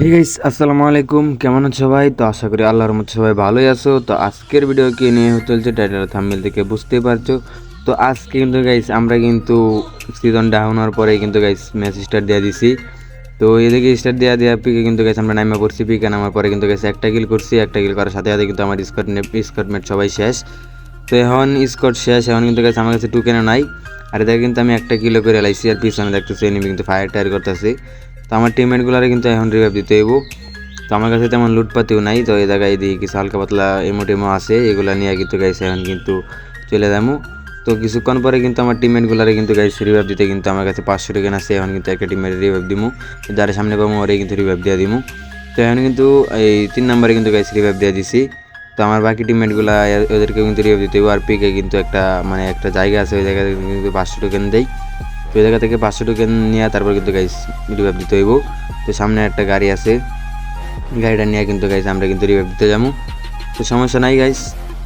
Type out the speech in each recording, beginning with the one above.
Hey guys আসসালামু আলাইকুম। কেমন আছো সবাই? তো আশা করি আল্লাহর মতো সবাই ভালোই আছো। তো আজকের ভিডিও কি নিয়ে চলছে? টাইটেল থাম্বনেল থেকে বুঝতেই পারছ। তো আজকে কিন্তু গাইস আমরা কিন্তু সিজন ডাউন হওয়ার পরে কিন্তু গাইস ম্যাচ স্টার্ট দিয়ে দিছি। তো এদিকে স্টার্ট দেওয়া দেওয়া পিকে কিন্তু গাইস আমরা নামে পড়ছি। পিকে নামার পরে কিন্তু গাইস একটা কিল করছি, একটা কিল করার সাথে সাথে কিন্তু আমার স্কট স্কটমেট সবাই শেষ। তো এখন স্কট শেষ, এখন কিন্তু গাইস আমার কাছে টুকেনও নাই? আর এদিকে কিন্তু আমি একটা কিলো করে লাইছি। আর পিছনে দেখতেছি এনিমি কিন্তু ফায়ার টায়ার করতেছি। তো আমার টিমমেটগুলোরে কিন্তু এখন রিভাইভ দিতে হইব। তো আমার কাছে তেমন লুটপাতিও নাই, তো এই জায়গায় দিয়ে কিছু হালকা পাতলা এমো টেমো আছে, এগুলো নিয়ে কিন্তু গাইছে এখন কিন্তু চলে যাব। তো কিছুক্ষণ পরে কিন্তু আমার টিমমেটগুলোরে কিন্তু গাইছে রিভাইভ দিতে কিন্তু আমার কাছে পাঁচশো টোকেন আছে, এখন কিন্তু একটা টিমের রিভাইভ দিমু। যার সামনে পাবো ওরে কিন্তু রিভাইভ দিয়ে দিমু। তো এখন কিন্তু এই তিন নম্বরে কিন্তু গাইছে রিভাইভ দিয়ে দিছি। তো আমার বাকি টিমমেটগুলো ওদেরকে কিন্তু রিভাইভ দিতে হইব। আর পিকে কিন্তু একটা মানে একটা জায়গা আছে, ওই জায়গায় কিন্তু পাঁচশো টোকেন দেয়। তো ওই জায়গা থেকে পাঁচশো টোকেন নিয়ে তারপর কিন্তু গাইস রিভাইভ দিতে হইব। তো সামনে একটা গাড়ি আছে, গাড়িটা নিয়ে কিন্তু গাইস আমরা কিন্তু রিভাইভ দিতে যাব। তো সমস্যা নাই গাইস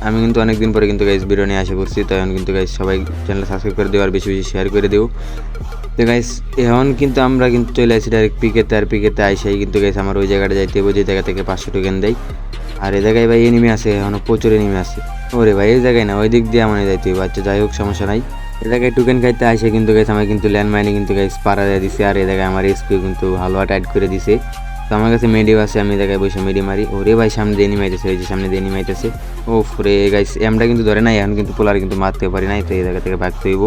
আমি কিন্তু অনেক দিন পরে কিন্তু গাইস ভিডিও নিয়ে আসা করছি, তো এখন কিন্তু গাইস সবাই চ্যানেল সাবস্ক্রাইব করে দিও আর বেশি বেশি শেয়ার করে দিও। তো গাইস এখন কিন্তু আমরা কিন্তু চলে আসি ডাইরেক্ট পিকেতে আর পিকেতে আইসাই কিন্তু গাইস আমার ওই জায়গাটা যাইতে হবে যে জায়গা থেকে পাঁচশো টোকেন দেয় আর এই জায়গায় ভাই এনিমি আছে, এখন প্রচুর এনিমি আছে। ওরে ভাই, এই জায়গায় না, ওই দিক দিয়ে আমার যাইতে হবে আচ্ছা যাই হোক, সমস্যা নাই। এ জায়গায় টোকেন খাইতে আসে কিন্তু গাইস আমার কিন্তু ল্যান্ড মাইনে কিন্তু গাইস পাড়া দিয়ে দিছে আর এই জায়গায় আমার এসপি কিন্তু হালুয়া টাইট করে দিছে। তো আমার কাছে মেডিও আছে, আমি জায়গায় বসে মেডি মারি। ওরে ভাই, সামনে দিয়ে এনিমি আইতেছে ওই যে সামনে দিয়ে এনিমি আইতেছে ও ফরে গাইস এমটা কিন্তু ধরে নাই, এখন কিন্তু পোলার কিন্তু মারতে পারি নাই, তো এই জায়গা থেকে ভাগতে হইব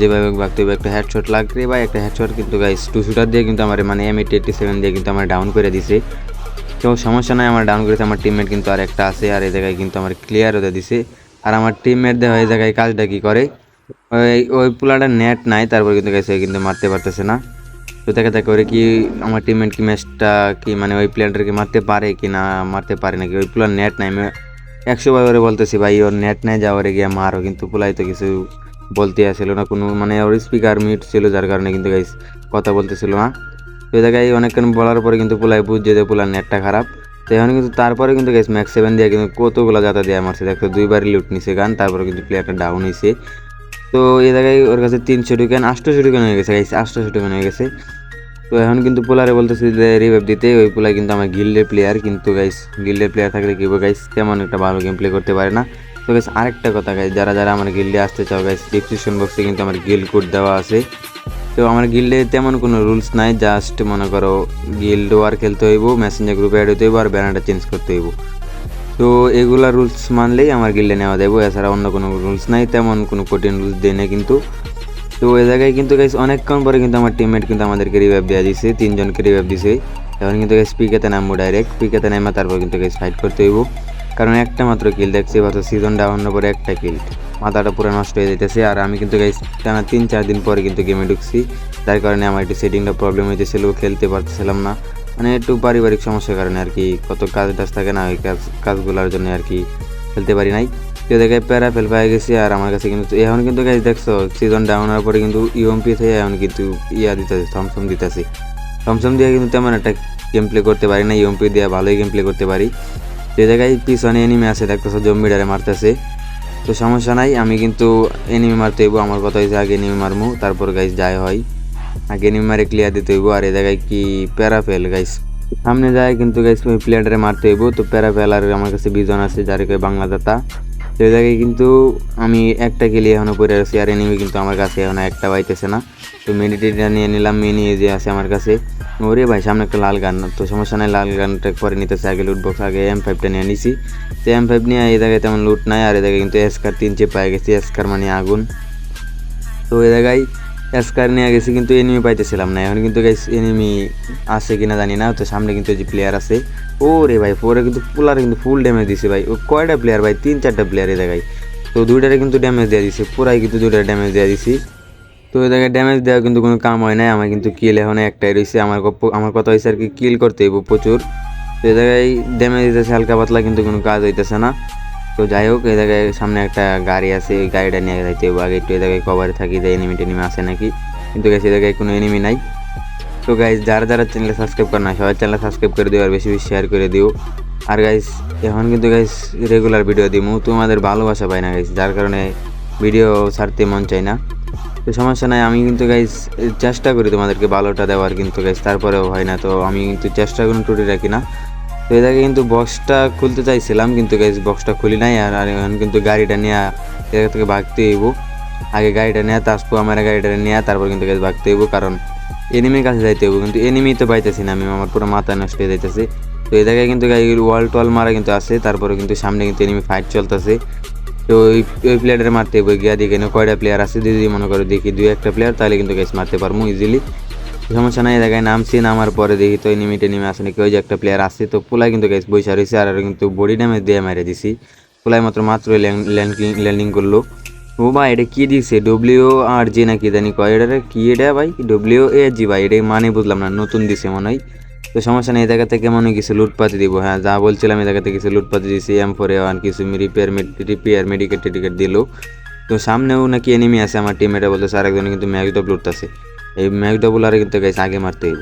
যেভাবে ভাগতে হইব একটা হেডশট লাগবে বা একটা হেডশট কিন্তু গাইস টু শুটার দিয়ে কিন্তু আমার মানে এম এইটি সেভেন দিয়ে কিন্তু আমার ডাউন করে দিছে। তো সমস্যা নাই, আমার ডাউন করেছে, আমার টিমমেট কিন্তু আর একটা আছে, আর এই জায়গায় কিন্তু আমার ক্লিয়ার হতে দিছে। আর আমার টিমমেট দেওয়া এই জায়গায় কাজটা কি করে? ওই ওই পোলাটা নেট নাই, তারপর কিন্তু গেছে কিন্তু মারতে পারতেছে না। তো দেখা দেখা করে কি আমার টিমমেট কি ম্যাচটা কি মানে ওই প্লেয়ারটাকে মারতে পারে কি না, মারতে পারে নাকি? ওই পোলার নেট নাই, আমি একশো বার করে বলতেছি, ভাই, ওর নেট নাই যাওয়ারে গিয়ে মারো। কিন্তু পোলাই তো কিছু বলতে আসছিল না, কোনো মানে ওর স্পিকার মিউট ছিল, যার কারণে কিন্তু গাইস কথা বলতেছিল না। তো জায়গায় অনেকক্ষণ বলার পরে কিন্তু পোলাই বুঝছে যে পোলার নেটটা খারাপ। তো এখন কিন্তু তারপরে কিন্তু গেছে ম্যাক্স সেভেন দিয়ে কিন্তু কতগুলো যাতা দিয়ে মারছে, দেখো দুইবারই লুট নিছে গান, তারপরে কিন্তু প্লেয়ারটা ডাউন হয়েছে তো এই জায়গায় ওর কাছে তিনশো টোকেন আটশোশো টোকেন হয়ে গেছে গাইস আটশোশো টোকেন হয়ে গেছে। তো এখন কিন্তু পোলারে বলতেছি যে রিভাইভ দিতে, ওই পোলার কিন্তু আমার গিল্ডের প্লেয়ার কিন্তু গাইস গিল্ডের প্লেয়ার থাকলে কি গাইস তেমন একটা ভালো গেম প্লে করতে পারে না। তো গাইস আরেকটা কথা গাইস যারা যারা আমার গিল্ডে আসতে চাও গাইস ডিসক্রিপশন বক্সে কিন্তু আমার গিল্ড কোড দেওয়া আছে। তো আমার গিল্ডে তেমন কোনো রুলস নাই জাস্ট মনে করো গিল্ড ওয়ার খেলতে হইব মেসেঞ্জার গ্রুপে অ্যাড হতে হইব, আর ব্যানারটা চেঞ্জ করতে হইব। তো এগুলা রুলস মানলেই আমার গিল্ডে নেওয়া যাব এছাড়া অন্য কোনো রুলস নাই, তেমন কোনো কঠিন রুলস দেয় না কিন্তু। তো ওই জায়গায় কিন্তু গাইস অনেকক্ষণ পরে কিন্তু আমার টিমমেট কিন্তু আমাদেরকে রিভাইভ দেওয়া দিছে, তিনজনকে রিভাইভ দিছে। এখন কিন্তু গাইস পিকেতে নামবো ডাইরেক্ট পিকেতে নামা তারপর কিন্তু গাইস ফাইট করতে হইব। কারণ একটা মাত্র কিল দেখছি হয়তো সিজন ডাউন পরে একটা কিল মাথাটা পুরো নষ্ট হয়ে যেতেছে আর আমি কিন্তু গাইস টানা তিন চার দিন পরে কিন্তু গেমে ঢুকছি। যার কারণে আমার একটু সেটিংটা প্রবলেম হইতেছিল, খেলতে পারতেছিলাম না। মানে একটু পারিবারিক সমস্যার কারণে আর কি, কত কাজ টাজ থাকে না, ওই কাজ, কাজগুলোর জন্য আর কি খেলতে পারি নাই। তো দেখে প্যারা ফেল পাই গেছি আর আমার কাছে কিন্তু, এখন কিন্তু গাইজ দেখছ সিজন ডাউন হওয়ার পরে কিন্তু ইউএমপি থেকে এখন কিন্তু ইয়া দিতেছে থমসম দিতেছে। থমসম দিয়ে কিন্তু তেমন একটা গেম প্লে করতে পারি না ইউএমপি দিয়ে ভালোই গেম প্লে করতে পারি। যে জায়গায় পিছনে এনিমি আছে, দেখতেছো জম্বিডারে মারতেছে। তো সমস্যা নাই, আমি কিন্তু এনিমি মারতে আমার কথা হয়েছে আগে এনিমি মারমু, তারপর গাইজ যাই হয়। আগে এনিমি মারে ক্লিয়ার দিতে হইব, আর এ জায়গায় কি প্যারাফেল গাইস সামনে যায় কিন্তু গাইস ওই প্লেয়ারটারে মারতে হইব, তো প্যারাফেল আর আমার কাছে বিজন আছে, যার কয় বাংলা দাতা। তো এই জায়গায় কিন্তু আমি একটা গেলে এখনও পরে আছি, আর এনিমি কিন্তু আমার কাছে এখন একটা পাইতেছে না। তো মেডিটেটা নিয়ে নিলাম মিনি যে আছে আমার কাছে। ওরে ভাই, সামনে একটা লাল গান তো সমস্যা নাই, লাল গানটা পরে নিতেছে, আগে লুট বক্স আগে এম ফাইভটা নিয়ে নিছি। তো এম ফাইভ নিয়ে এই জায়গায় তেমন লুট নাই, আর এই জায়গায় কিন্তু এসকার তিন চেপ পাই গেছি এসকার মানে আগুন। তো এই জায়গায় এসকার নিয়ে গেছি, কিন্তু এনিমি পাইতেছিলাম না। এখন কিন্তু গাইস এনিমি আছে কিনা জানি না, তো সামনে কিন্তু যে প্লেয়ার আছে ও রে ভাই পরে কিন্তু পুলার কিন্তু ফুল ড্যামেজ দিছে ভাই। ও কয়টা প্লেয়ার ভাই? তিন, চারটা প্লেয়ার এই জায়গায়। তো দুইটারে কিন্তু ড্যামেজ দেওয়া দিছে, পুরাই কিন্তু দুইটারে ড্যামেজ দেওয়া দিছি। তো এই জায়গায় ড্যামেজ দেওয়া কিন্তু কোনো কাম হয় নাই, আমার কিন্তু কিল এখন একটাই রয়েছে আমার আমার কথা হয়েছে আর কি কিল করতে হইব প্রচুর। তো এই জায়গায় ড্যামেজ দিতেছে হালকা পাতলা, কিন্তু কোনো কাজ হইতেছে না। তো যাই হোক, এই জায়গায় সামনে একটা গাড়ি আছে ওই গাড়িটা নিয়ে যাইতে হইব। আগে একটু এই জায়গায় কভারে থাকি, যে এনিমি টেনিমি আসে নাকি। কিন্তু গাইস এই জায়গায় কোনো এনিমি নাই। তো গাইস যারা যারা চ্যানেলে সাবস্ক্রাইব করে না, সবাই চ্যানেল সাবস্ক্রাইব করে দিও আর বেশি বেশি শেয়ার করে দিও। আর গাইস এখন কিন্তু গাইস রেগুলার ভিডিও দিমু। তোমাদের ভালোবাসা পাই না গাইস যার কারণে ভিডিও ছাড়তে মন চাই না। তো সমস্যা নাই, আমি কিন্তু গাইস চেষ্টা করি তোমাদেরকে ভালোটা দেওয়ার, কিন্তু গাইস তারপরেও হয় না। তো আমি কিন্তু চেষ্টা কোনো টুটি রাখি না। তো এটাকে কিন্তু বক্সটা খুলতে চাইছিলাম, কিন্তু গাইস বক্সটা খুলি নাই আর আর এখন কিন্তু গাড়িটা নিয়ে এখান থেকে ভাগতে হইব। আগে গাড়িটা নেওয়া তারপর আমার গাড়িটা নেওয়া তারপর কিন্তু গাইস ভাগতে হইব, কারণ এনিমির কাছে যাইতে হইব। কিন্তু এনিমি তো পাইতেছি না, আমি আমার পুরো মাথা নষ্ট হয়ে যাইতেছে। তো এই জায়গায় কিন্তু ওয়াল টল মারা কিন্তু আছে, তারপরে কিন্তু সামনে কিন্তু এনিমি ফাইট চলতেছে। তো ওই ওই প্লেয়ারের মারতে হইব, গিয়া দেখি কয়টা প্লেয়ার আছে। যদি মনে করো দেখি দুই একটা প্লেয়ার তাহলে কিন্তু গাইস মারতে পারব ইজিলি সমস্যা নাই জায়গায় নামছি নামার পরে দেখি তো নিমিটে নেমে আসে নাকি ওই যে একটা প্লেয়ার আসছে, তো পোলাই কিন্তু গাইস বৈশা রয়েছে আর কিন্তু বডি ড্যামেজ দিয়ে মেরে দিছি। পোলাই মাত্র মাত্র ল্যান্ডিং করল। ও ভাই, এটা কি দিছে? ডব্লিউ আর জি নাকি জানি কয়, এটা কি এটা ভাই? ডব্লিউ এ জি ভাই এটা মানে বুঝলাম না, নতুন দিছে মনে হয়। তো সমস্যা নেই, এই জায়গা থেকে মনে কিছু লুটপাতি দিব হ্যাঁ যা বলছিলাম, এই জায়গা থেকে কিছু লুটপাতি দিছি এম ফোর ওয়ান কিছু রিপেয়ার রিপেয়ার মেডিকেট টেডিকেট দিল। তো সামনেও নাকি এনিমি আছে আমার টিম এটা বলতেছে, আরেকজন কিন্তু ম্যাচ ডবল উঠতেছে এই ম্যাচ ডবল আরে কিন্তু গাইস আগে মারতে হইব।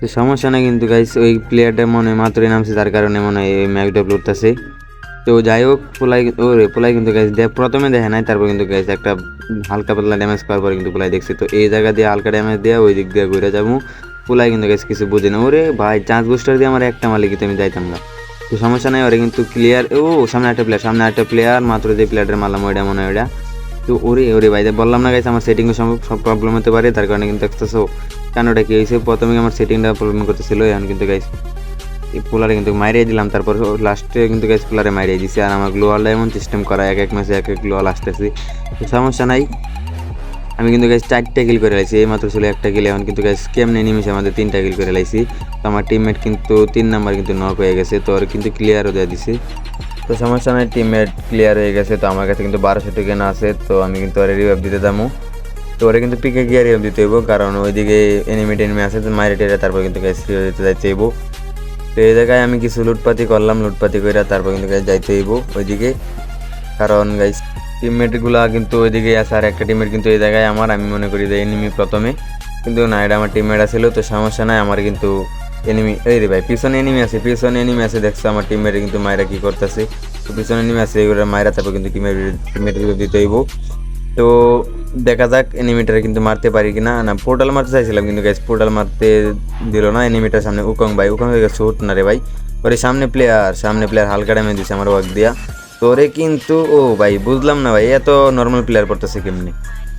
তো সমস্যা নেই কিন্তু গাইস ওই প্লেয়ারটা মনে মাত্রই নামছে, তার কারণে মনে হয় এই ম্যাচ ডবল উঠতেছে। তো যাই হোক, পোলাই ও রে পোলাই কিন্তু গাইস প্রথমে দেখে নাই, তারপর কিন্তু গাইস একটা হালকা পাতলা ড্যামেজ করার পরে কিন্তু পোলাই দেখছি। তো এই জায়গা দিয়ে হালকা ড্যামেজ দিয়ে ওই দিক দিয়ে ঘুরে যাব। পোলাই কিন্তু গাইস কিছু বুঝে না। ওরে ভাই চার্জ বুস্টার দিয়ে আমার একটা মালিক আমি যাইতাম না। তো সমস্যা নাই, ওরে কিন্তু ক্লিয়ার ও, সামনে একটা প্লেয়ার সামনে একটা প্লেয়ার মাত্র যে প্লেয়ারের মারলাম, ওইটা মনে হয় ওইটা। তো ওরে ওরে ভাই বললাম না গাইছে আমার সেটিংয়ে সব সব প্রবলেম হতে পারে, তার কারণে কিন্তু দেখতেছো কেন ওটা কি হয়েছে? প্রথমে আমার সেটিংটা প্রবলেম করতেছিল, এখন কিন্তু এই পোলারে কিন্তু মারিয়ে দিলাম, তারপর লাস্টে কিন্তু গাইস পোলারে মারিয়ে দিছি, আর আমার গ্লোয়ালটা এমন সিস্টেম করা, এক এক ম্যাচে এক এক গ্লোয়াল আসতেছি। তো সমস্যা নাই, আমি কিন্তু গাইস চারটে কিল করে লাইছি, এই মাত্র ছিল একটা কিল এখন কিন্তু গাইস কেমনে নিমিশে আমাদের তিনটা কিল করে লাইছি। তো আমার টিমমেট কিন্তু তিন নাম্বার কিন্তু নক হয়ে গেছে, তো ওর কিন্তু ক্লিয়ারও দিয়ে দিছি। তো সমস্যা নাই টিমমেট ক্লিয়ার হয়ে গেছে, তো আমার কাছে কিন্তু বারোশো টিকেন আছে, তো আমি কিন্তু ওর রিভাইভ দিতে দামো তো ওরা কিন্তু পিকে গিয়ে রিভাইভ দিতে হইব, কারণ ওইদিকে এনিমি টেনিমি আছে, তো মাইরে টেরে তারপর কিন্তু গাইস রিভাইভ দিতে যাইতে হইব। তো এই জায়গায় আমি কিছু লুটপাতি করলাম, লুটপাতি করে তারপর কিন্তু গাইস যাইতে হইব ওইদিকে। কারণ গাইস টিমমেটগুলো কিন্তু ওইদিকে আছে, আর একটা টিমমেট কিন্তু এই জায়গায় আমার, আমি মনে করি যে এনিমি প্রথমে। কিন্তু না, এটা আমার টিমমেট ছিল তো সমস্যা নাই, আমার কিন্তু এনিমি এই রে ভাই, পিছনে এনিমি আছে, পিছনে এনিমি আছে, দেখছ আমার টিমমেটে কিন্তু মায়েরা কি করতেছে। তো পিছনে এনিমি আছে, এগুলো মায়েরা তারপর কিন্তু টিমের টিমমেট দিতে হইব। তো দেখা যাক এনিমিটার কিন্তু মারতে পারি কি না না পোর্টাল মারতে চাইছিলাম কিন্তু গ্যাস পোর্টাল মারতে দিল না এনিমিটার সামনে উকং ভাই, উকং হয়ে গেছে উঠ না রে ভাই। ওরে সামনে প্লেয়ার সামনে প্লেয়ার হালকা ড্যামেজ দিছে আমার ওয়াক দিয়া। তো ওরে কিন্তু, ও ভাই, বুঝলাম না ভাই, এত নর্মাল প্লেয়ার পড়তেছে কেমনি?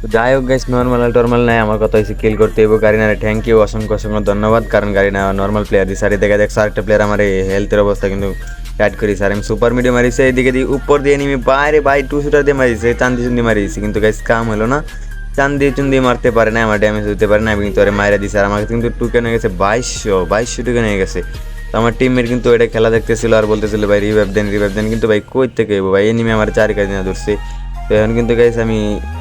যাই হোক গাইস নর্মাল টর্মাল নাই, আমার কথা হয়েছে কিল করতে হইব গাড়িনারে থ্যাংক ইউ অসংখ্য অসংখ্য ধন্যবাদ, কারণ গাড়িনা নর্মাল প্লেয়ার দিছে আর দেখা দেখছ আরেকটা প্লেয়ার আমার এই হেলথের অবস্থা কিন্তু অ্যাড করিস আর আমি সুপার মিডিয়াম মারিছে এদিকে দিয়ে উপর দিয়ে নিমি, বাইরে ভাই টু শুটার দিয়ে মারিছে, চান্দি চুন্দি মারিয়েছি কিন্তু গাইস কাম হলো না। চান্দি চুন্দি মারতে পারে না, আমার ড্যামেজ হতে পারে না, আমি কিন্তু ওরে মাইরা আর আমার কাছে কিন্তু টুকেন হয়ে গেছে, বাইশশো বাইশশো টুকেন হয়ে গেছে। তো আমার টিমের কিন্তু এটা খেলা দেখতেছিল, আর বলতেছিল, ভাই রিভাইভ দেন রিভাইভ দেন। কিন্তু ভাই, কই থেকে ভাই এনিমি আমার চার কাজ না ধরছে। এখন কিন্তু গাইস আমি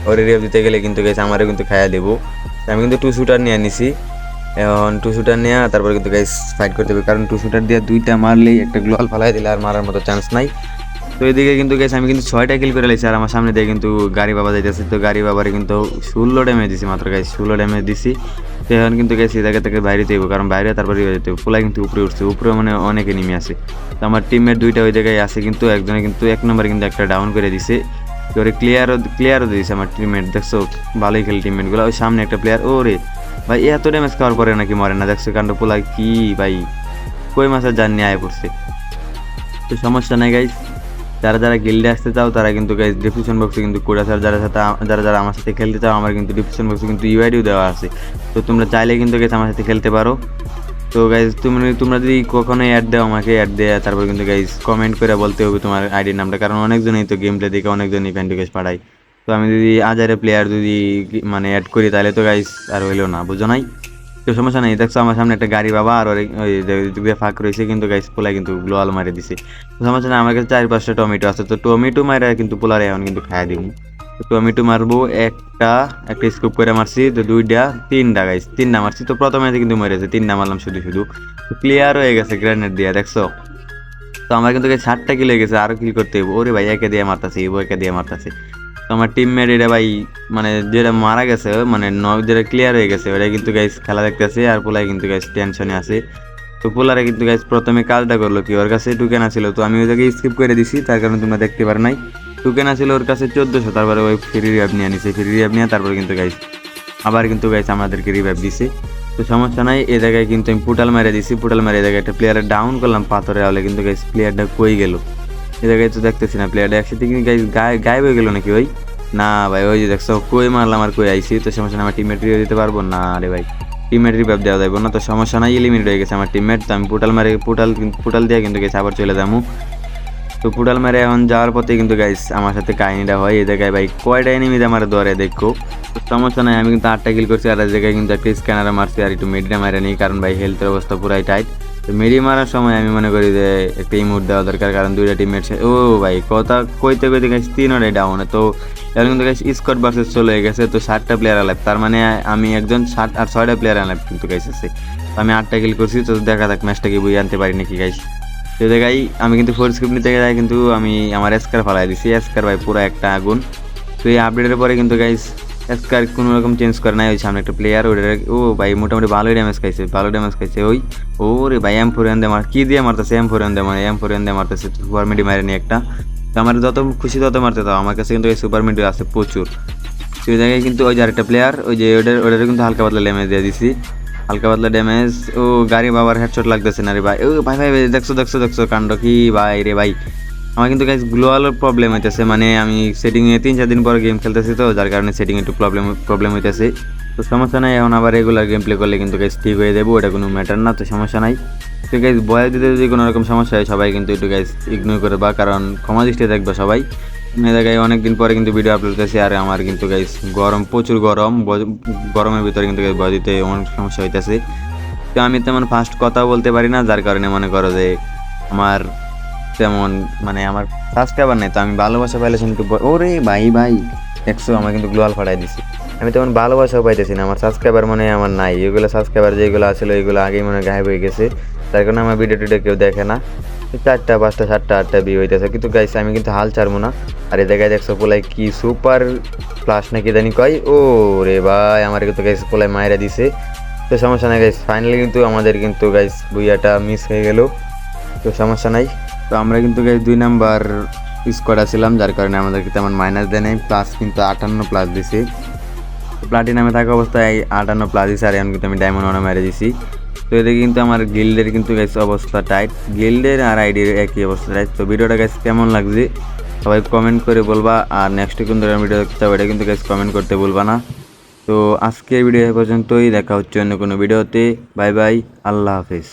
ওরে রিভাইভ দিতে গেলে কিন্তু গাইস আমারও কিন্তু খাইয়া দেবো। আমি কিন্তু টু শুটার নিয়ে নিছি এখন টু শুটার নেওয়া তারপরে কিন্তু গাইস ফাইট করতে হবে। কারণ টু শুটার দিয়ে দুইটা মারলেই একটা গ্লোয়াল ফালাই দিলে আর মারার মতো চান্স নাই। তো এদিকে কিন্তু গেছে আমি কিন্তু ছয়টা কিল করে লাইছি আর আমার সামনে দিয়ে কিন্তু গাড়ি বাবা যাইতেছে। তো গাড়ি বাবারে কিন্তু ষোলো ড্যামেজ দিছি মাত্র গাইছি ষোলো ড্যামেজ দিছি। তো এখন কিন্তু গেছি জায়গা থেকে বাইরে যাইব। কারণ বাইরে তারপরে যেতে কিন্তু উপরে উঠছে। উপরে মানে অনেকে নেমে আসে তো আমার টিমের দুইটা ওই জায়গায় আছে কিন্তু একজনে কিন্তু এক নম্বরে কিন্তু একটা ডাউন করে দিছে। ওরে ক্লিয়ারও ক্লিয়ারও দিয়েছে আমার টিমমেট দেখছ? ভালোই খেলে টিমমেটগুলো ওই সামনে একটা প্লেয়ার ও রে ভাই, এত ড্যামেজ খাওয়ার পরে নাকি মরে না? দেখছ কাণ্ড পোলা কি, ভাই? কই মাসের জান আয় পড়ছে? তো সমস্যা নাই গাইস যারা যারা গিল্ডে আসতে চাও, তারা কিন্তু গাইস ডিসক্রিপশন বক্সে কিন্তু কোড আছে। আর যারা সাথে যারা যারা আমার সাথে খেলতে চাও, আমার কিন্তু ডিসক্রিপশন বক্সে কিন্তু ইউআইডিও দেওয়া আছে। তো তোমরা চাইলে কিন্তু গাইস আমার সাথে খেলতে পারো। তো গাইজ তুমি তোমরা যদি কখনো অ্যাড দাও আমাকে অ্যাড দেয় তারপর কিন্তু গাইজ কমেন্ট করে বলতে হবে তোমার আইডির নামটা, কারণ অনেকজনই তো গেম প্লে দেখে অনেকজনই রিকোয়েস্ট পাঠায়। তো আমি যদি আজারে প্লেয়ার যদি মানে অ্যাড করি, তাহলে তো গাইজ আর হইল না, বুঝো নাই? তো সমস্যা নেই, দেখছ আমার সামনে একটা গাড়ি বাবা, আর ওই ফাঁক রয়েছে কিন্তু গাইস পোলা কিন্তু গ্লোয়াল মারে দিছে। সমস্যা নেই, আমার কাছে চার পাঁচটা টমেটো আছে, তো টমেটো মারে কিন্তু পোলারে এখন কিন্তু খাইয়া দিব টমেটো মারবো। একটা একটা স্কুপ করে মারছি, তো দুইটা, তিনটা গাইস তিনটা মারছি, তো প্রথমে কিন্তু মেরেছে তিনটা মারলাম শুধু শুধু। তো ক্লিয়ার হয়ে গেছে গ্রেনেড দিয়ে, দেখছ? তো আমার কিন্তু ষাটটা কিল হয়ে গেছে, আরও কিল করতে হইব। ওরে ভাই, একে দিয়ে মারতাছে ইবো একে দিয়ে মারতাছে। তো আমার টিমমেট এটা ভাই মানে যেটা মারা গেছে মানে যেটা ক্লিয়ার হয়ে গেছে ওটা কিন্তু গাইস খেলা দেখতেছে, আর পোলাই কিন্তু গাইস টেনশনে আছে। তো পোলারে কিন্তু গাইস প্রথমে কাজটা করল কি, ওর কাছে ঢুকে না ছিল, তো আমি ওই জায়গায় স্কিপ করে দিছি, তার কারণে তোমরা দেখতে পারো নাই। টোকেন আছিল ওর কাছে চোদ্দোশো, তারপরে ওই ফ্রি রিভাইভ নিয়ে নিছে ফ্রি রিভাইভ নিয়ে তারপরে কিন্তু গাইস আবার কিন্তু গাইস আমাদেরকে রিভাইভ দিছে। তো সমস্যা নাই, এ জায়গায় কিন্তু আমি পুটাল মেরে দিছি, পুটাল মেরে এই জায়গায় একটা প্লেয়ারে ডাউন করলাম পাথরে, হলে কিন্তু গাইস প্লেয়ারটা কই গেল? এ জায়গায় তো দেখতেছি না প্লেয়ারটা একসাথে কিন্তু গাইস গায়ে, গায়েব হয়ে গেল নাকি ওই না ভাই, ওই যে দেখছ, কই মারলাম আর কই আইছি, তো সমস্যা নাই, আমার টিমমেট রিভাইভ দিতে পারব? না রে ভাই টিমমেট রিভাইভ দেওয়া যাবে না, তো সমস্যা নাই এলিমিনেট হয়ে গেছে আমার টিমমেট তো আমি পুটাল মারে, পুটাল পুটাল দিয়ে কিন্তু গেছে আবার চলে যাব। তো পুটাল মেরে এখন যাওয়ার পথে কিন্তু গাইস আমার সাথে কাহিনীটা হয়। এই জায়গায় ভাই কয়টা এনিমি আমার দরে দেখো। সমস্যা নাই, আমি কিন্তু আটটা কিল করছি আর এই জায়গায় কিন্তু একটা স্ক্যানারে মারছি আর একটু মেডিটা মারে নিই, কারণ ভাই হেলথের অবস্থা পুরাই টাইট তো মেডি মারার সময় আমি মনে করি যে একটা ইমোট দেওয়া দরকার, কারণ দুইটা টিমমেট ও ভাই, কথা কইতে কইতে গেছি তিন ওটাই ডাউন তো এখন কিন্তু গাইস স্কট ভার্সেস চলে গেছে, তো ষাটটা প্লেয়ার আলাপ তার মানে আমি একজন ষাট আর ছয়টা প্লেয়ার আলাপ কিন্তু তো আমি আটটা কিল করছি, তো দেখা যাক ম্যাচটা কি বই আনতে পারি নাকি গাইস তো জায়গায় আমি কিন্তু ফোর স্ক্রিপ্ট নিতে গেলে কিন্তু আমি আমার এসকার ফালাই দিছি। এসকার ভাই পুরো একটা আগুন। তো এই আপডেটের পরে কিন্তু গাইস এসকার কোনো রকম চেঞ্জ করে নাই। ওই সামনে একটা প্লেয়ার ওটা ও ভাই মোটামুটি ভালোই ড্যামেজ খাইছে, ভালো ড্যামেজ খাইছে। ওই ও রে ভাই এম ফোর এন দিয়ে মার কী দিয়ে মারতেছে? এম ফোর এন মানে এম ফোর এন দিয়ে মারতেছে সুপার মিডি মারেনি একটা। তো আমার যত খুশি তত মারতে দাও। আমার কাছে কিন্তু এই সুপার মিডি আছে প্রচুর। সেই জায়গায় কিন্তু ওই যে আরেকটা প্লেয়ার ওই যে ওটার ওদের কিন্তু হালকা পাতলা ড্যামেজ দিয়ে দিছি। হালকা পাতলা ড্যামেজ ও, গাড়ি বাবার হেডশট লাগতেছে না রে ভাই। ও, ভাই ভাই দেখছ দেখছ দেখছ, কাণ্ড কি ভাই রে ভাই। আমার কিন্তু গাইজ গ্লোয়ালের প্রবলেম হইতেছে মানে আমি সেটিংয়ে তিন, চার দিন পর গেম খেলতেছি তো, যার কারণে সেটিং একটু প্রবলেম প্রবলেম হইতেছে। তো সমস্যা নাই, এখন আবার রেগুলার গেম প্লে করলে কিন্তু গাইজ ঠিক হয়ে যাব ওটা কোনো ম্যাটার না, তো সমস্যা নাই। তো গাইজ বয়ে দিতে যদি কোনো রকম সমস্যা হয়, সবাই কিন্তু একটু গাইজ ইগনোর করে বা, কারণ ক্ষমা দৃষ্টিতে দেখবে সবাই। এই জায়গায় অনেকদিন পরে কিন্তু ভিডিও আপলোড করতেছি। আর আমার কিন্তু গাইজ গরম, প্রচুর গরম। গরমের ভিতরে কিন্তু গাইজ বয় দিতে অনেক সমস্যা হইতেছে। তো আমি তেমন ফাস্ট কথা বলতে পারি না, যার কারণে মনে করো যে আমার তেমন মানে আমার সাবস্ক্রাইবার নেই। তো আমি ভালোবাসা পাইলে কিন্তু ওরে ভাই ভাই একশো আমার কিন্তু গ্লোয়াল ফাটাই দিছি। আমি তেমন ভালোবাসাও পাইতেছি না। আমার সাবস্ক্রাইবার মনে আমার নাই। এগুলো সাবস্ক্রাইবার যেগুলো আসলে এগুলো আগেই মনে গায়েব হয়ে গেছে। তার কারণে আমার ভিডিও টিডিও কেউ দেখে না। চারটা পাঁচটা, সাতটা, আটটা বিয়ে হইতেছে। কিন্তু গাইস আমি কিন্তু হাল ছাড়বো না। আর এই জায়গায় দেখছ পোলাই কি সুপার প্লাস নাকি জানি কয়? ও রে ভাই আমার কিন্তু গাইস পোলাই মায়েরা দিছে। তো সমস্যা নাই গাইস ফাইনালি কিন্তু আমাদের কিন্তু গাইস বুইয়াটা মিস হয়ে গেল। তো সমস্যা নাই। তো আমরা কিন্তু গাইস দুই নাম্বার স্কোয়াড ছিলাম যার কারণে আমাদেরকে তেমন মাইনাস দেয় নাই। প্লাস কিন্তু আটান্ন প্লাস দিছে। প্লাটিনামে থাকা অবস্থায় আটান্ন প্লাস দিছে, আর এখন কিন্তু আমি ডায়মন্ড ওয়ানে মেরে দিছি। তো এদিকে কিন্তু আমার গিল্ডের কিন্তু গাইস অবস্থা টাইট গিল্ডের আর আইডির একই অবস্থা টাইট তো ভিডিওটা গাইস কেমন লাগছে? সবাই কমেন্ট করে বলবা। আর নেক্সট কিন্তু ভিডিও দেখতে হবে, এটা কিন্তু গাইস কমেন্ট করতে বলবা না। তো আজকের ভিডিও পর্যন্তই, দেখা হচ্ছে অন্য কোনো ভিডিওতে বাই বাই আল্লাহ হাফিজ।